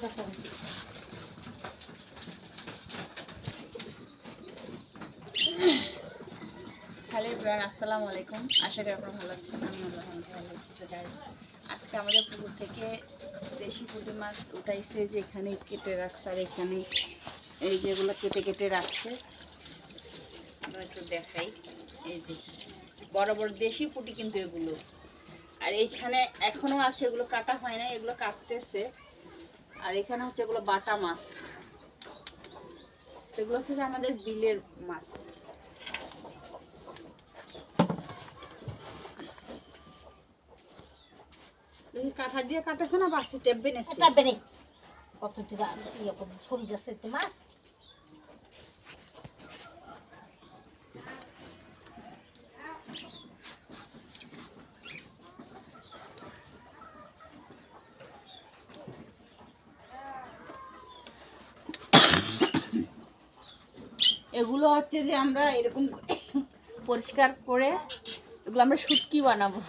কাপড়ের hello bran আসসালামু আলাইকুম। আশা করি আপনারা ভালো আছেন আমি ভালো আছি। আজকে আমাদের পুকুর থেকে দেশি পুঁটি মাছ উঠাইছে যে এখানে কেটে রাখছে, আর এখানে এই যেগুলো কেটে কেটে রাখছে। আমরা একটু দেখাই। এই যে বড় বড় দেশি পুঁটি কিন্তু এগুলো। আর এইখানে এখনও আছে, এগুলো কাটা হয় না এগুলো কাটতেছে। আর এখানে হচ্ছে এগুলো বাটা মাছ। এগুলো হচ্ছে আমাদের বিলের মাছ। কাঁথা দিয়ে কাটেছে না, বাসি টেপ বেনেছে এটা বেড়ে কত সরি যাচ্ছে মাছ? এগুলো হচ্ছে যে আমরা এরকম পরিষ্কার করে এগুলো আমরা শুটকি বানাবো।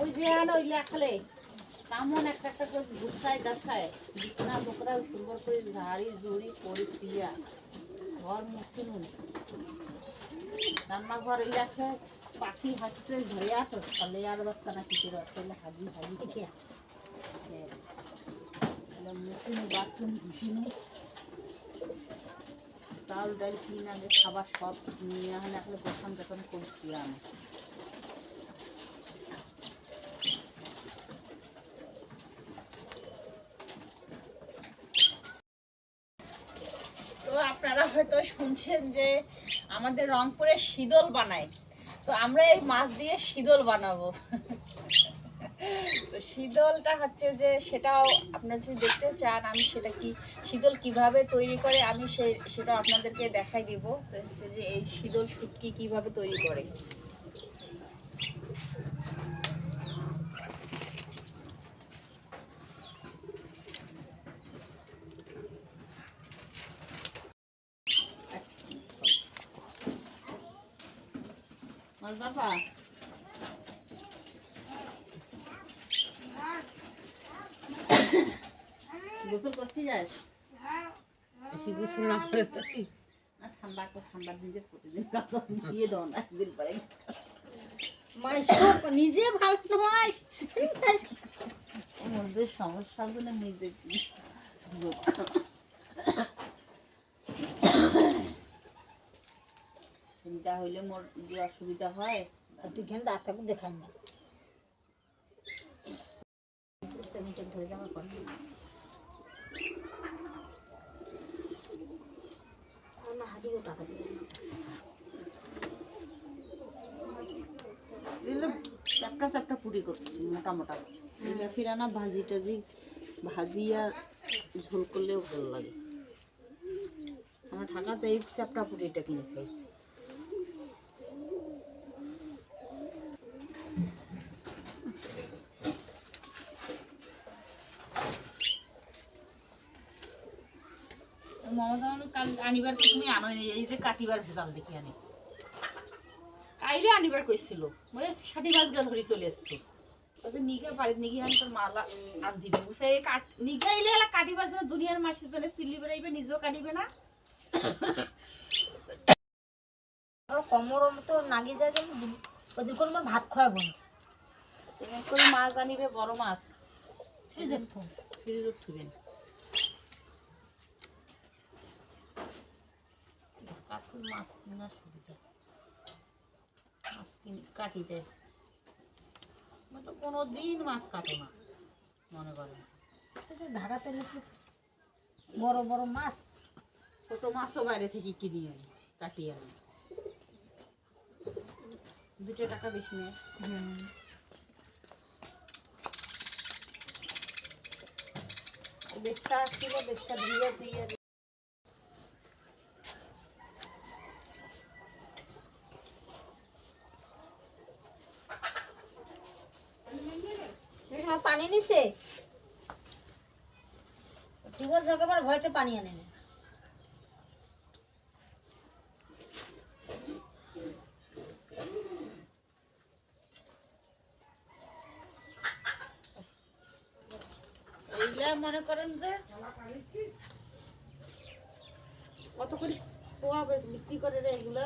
ওই যে আনো, ওই লেখালে তেমন একটা একটা বিছনা বোকরা সুন্দর ঝাড়ি ঘর রান্নাঘর লেখে। পাখি হাঁটছে ধরে আসো। তাহলে আর বাচ্চা না কিছু তাহলে হাজি হাজি শিখে মুছিনু বাথরুম ঘুষিনু। চাউল ডাল কিনে আগে খাবার সব নিয়ে এখন এখন দোকান দোকান করছি আমি। তো আপনারা হয়তো শুনছেন যে আমাদের রংপুরে শীতল বানায়। তো আমরা এই মাছ দিয়ে শীতল বানাবো। তো শীতলটা হচ্ছে যে সেটাও আপনারা যদি দেখতে চান, আমি সেটা কি, শীতল কীভাবে তৈরি করে, আমি সে সেটা আপনাদেরকে দেখাই দিব। তো হচ্ছে যে এই শীতল শুটকি কীভাবে তৈরি করে। মাছ বাবা গোসল করতে যাস বেশি গোসল না করে না ঠান্ডা তো ঠান্ডা দিন প্রতিদিন দিয়ে দাও না একদিন পরে নিজে নয় মধ্যে সমস্যাগুলো নিজে কি চিন্তা হইলে মোর যে অসুবিধা হয় তুই কেন ডাক্তারকে দেখান না। সেমিটার ধরে যাওয়ার পর আমার হাতিও টাকা দিবে চাপটা চাপটা পুরি করছি মোটা ফিরানা ভাজি টাজি ভাজিয়া ঝোল করলেও ভালো লাগে। আমরা ঢাকাতে এই চাপটা পুরিটা কিনে খাই। মমতা কাল তুমি আনো এই যে কাটিবার ভেজাল দেখি আনি। কাইলে আনিবার কইছিল ওই ষাটি মাছ গা ধরে চলে এসছো বলছে নিগে বাড়িতে নিগে আনি তোর মালা আন দিবে এই কাট, নিগে আইলে এলা কাটিবার জন্য দুনিয়ার মাসের জন্য সিলি নিজেও কাটিবে না? কমর মতো নাগি যায় ওদের কোনো ভাত খাওয়াবো না মাছ আনিবে, বড় মাছ। ফ্রিজের তো ফ্রিজে থুবেন কাকুর মাছ কেনার সুবিধা। মাছ কিনে কাটি দেয় আমি তো কোনো দিন মাছ কাটো না মনে করেন। ঢাকাতে নাকি বড় বড় মাছ। ছোট মাছও বাইরে থেকে কিনি আনি কাটিয়ে আনি দুটো টাকা বেশি নেয়। বেচা আসছিল বেচা দিয়ে দিয়ে পানি নিছে? ভয়তে পানি আনে মনে করেন যে কত করে পোয়া বিক্রি করে রে এগুলা?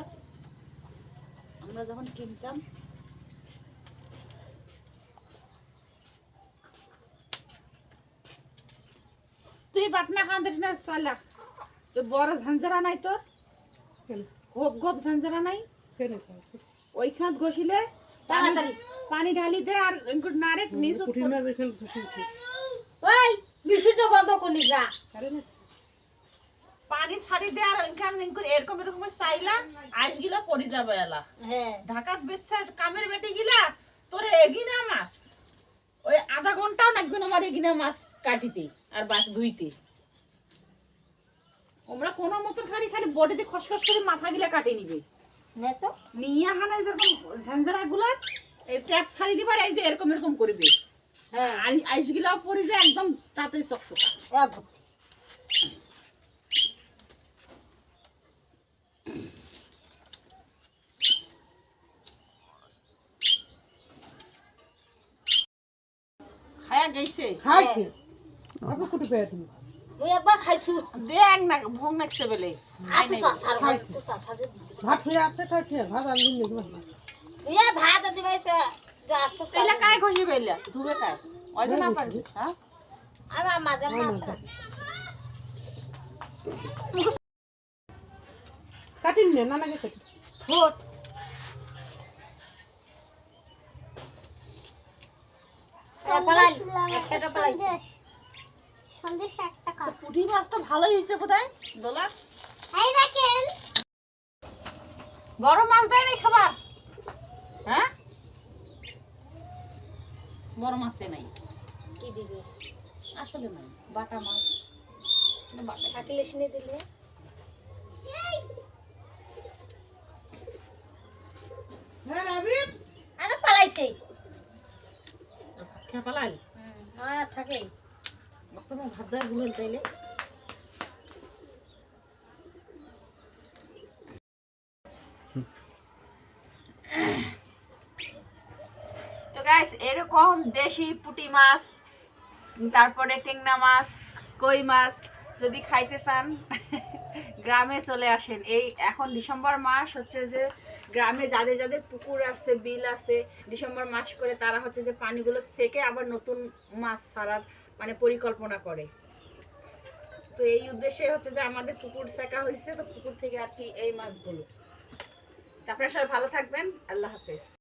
আমরা যখন কিনতাম তুই বাটনা খান দিস না চালা তুই বড় ঝাঞ্ঝারা নাই তোর? গোপ গোপ ঝাঞ্ঝারা নাই? ওইখান ঘষিলে তাড়াতাড়ি। পানি ঢালি দে আর নাড়ে নিজ ওই মিষ্টিটা বন্ধ করলি যা। পানি ছাড়ি দে আর ওইখান এরকম এরকম চাইলা আইস গিলা পড়ি যাবে এলা। হ্যাঁ। ঢাকাত বেচছে কামের বেটে গিলা তোর এগিনা মাছ। ওই আধা ঘন্টাও লাগবে না আমার এগিনা মাছ। কাটিতে আর বাস ধুইতে। আমরা কোনো মতন খালি খালি বডিতে খসখস করে মাথা গিলা কাটে নিবে তো। নিয়ে হানা যেরকম ঝাঞ্ঝারা গুলা এই ট্যাপ ছাড়ি দিবার এই যে এরকম এরকম করবে। হ্যাঁ। আর আইস গিলাও পড়ে যায় একদম তাড়াতাড়ি চকচকা। খায়া গেছে? খাইছে আপনি কুটে পেয়ে তুমি? মুই একবার খাইছি। দেখ না ভোগ নাকছে বেলে। ভাত খাইছে ভাত আর ইয়া ভাত? দিবাইছে আচ্ছা কায় ঘষি বেলে ধুবে কায় ওই না পারবি হ্যাঁ আমার মাঝে মাছ কাটিন নে। না নাকি কাটি। ভোট পালাই একটা পালাইছে। সন্দেশ এক টাকা পুঁটি মাছ তো ভালোই হয়েছে কোথায় দোলা। এই দেখেন। বড় মাছ দেয় নাই খাবার? হ্যাঁ? বড় মাছে নাই। কি দিবে? আসলে নাই। বাটা মাছ। বাটা থাকিলে শুনে দিলে। হ্যাঁ আবিব আরে পালাইছে। খেয়ে পালাই? হুম আর থাকে। তোমার ভাত তাইলে। এরকম দেশি পুঁটি মাছ, তারপরে টেংনা মাছ, কই মাছ, যদি খাইতে চান, গ্রামে চলে আসেন। এই এখন ডিসেম্বর মাস হচ্ছে যে গ্রামে যাদের যাদের পুকুর আছে, বিল আছে, ডিসেম্বর মাস করে তারা হচ্ছে যে পানিগুলো সেকে আবার নতুন মাছ ছাড়ার মানে পরিকল্পনা করে। তো এই উদ্দেশ্যে হচ্ছে যে আমাদের পুকুর শেখা হয়েছে, তো পুকুর থেকে আর কি এই মাছগুলো। আপনারা সবাই ভালো থাকবেন, আল্লাহ হাফেজ।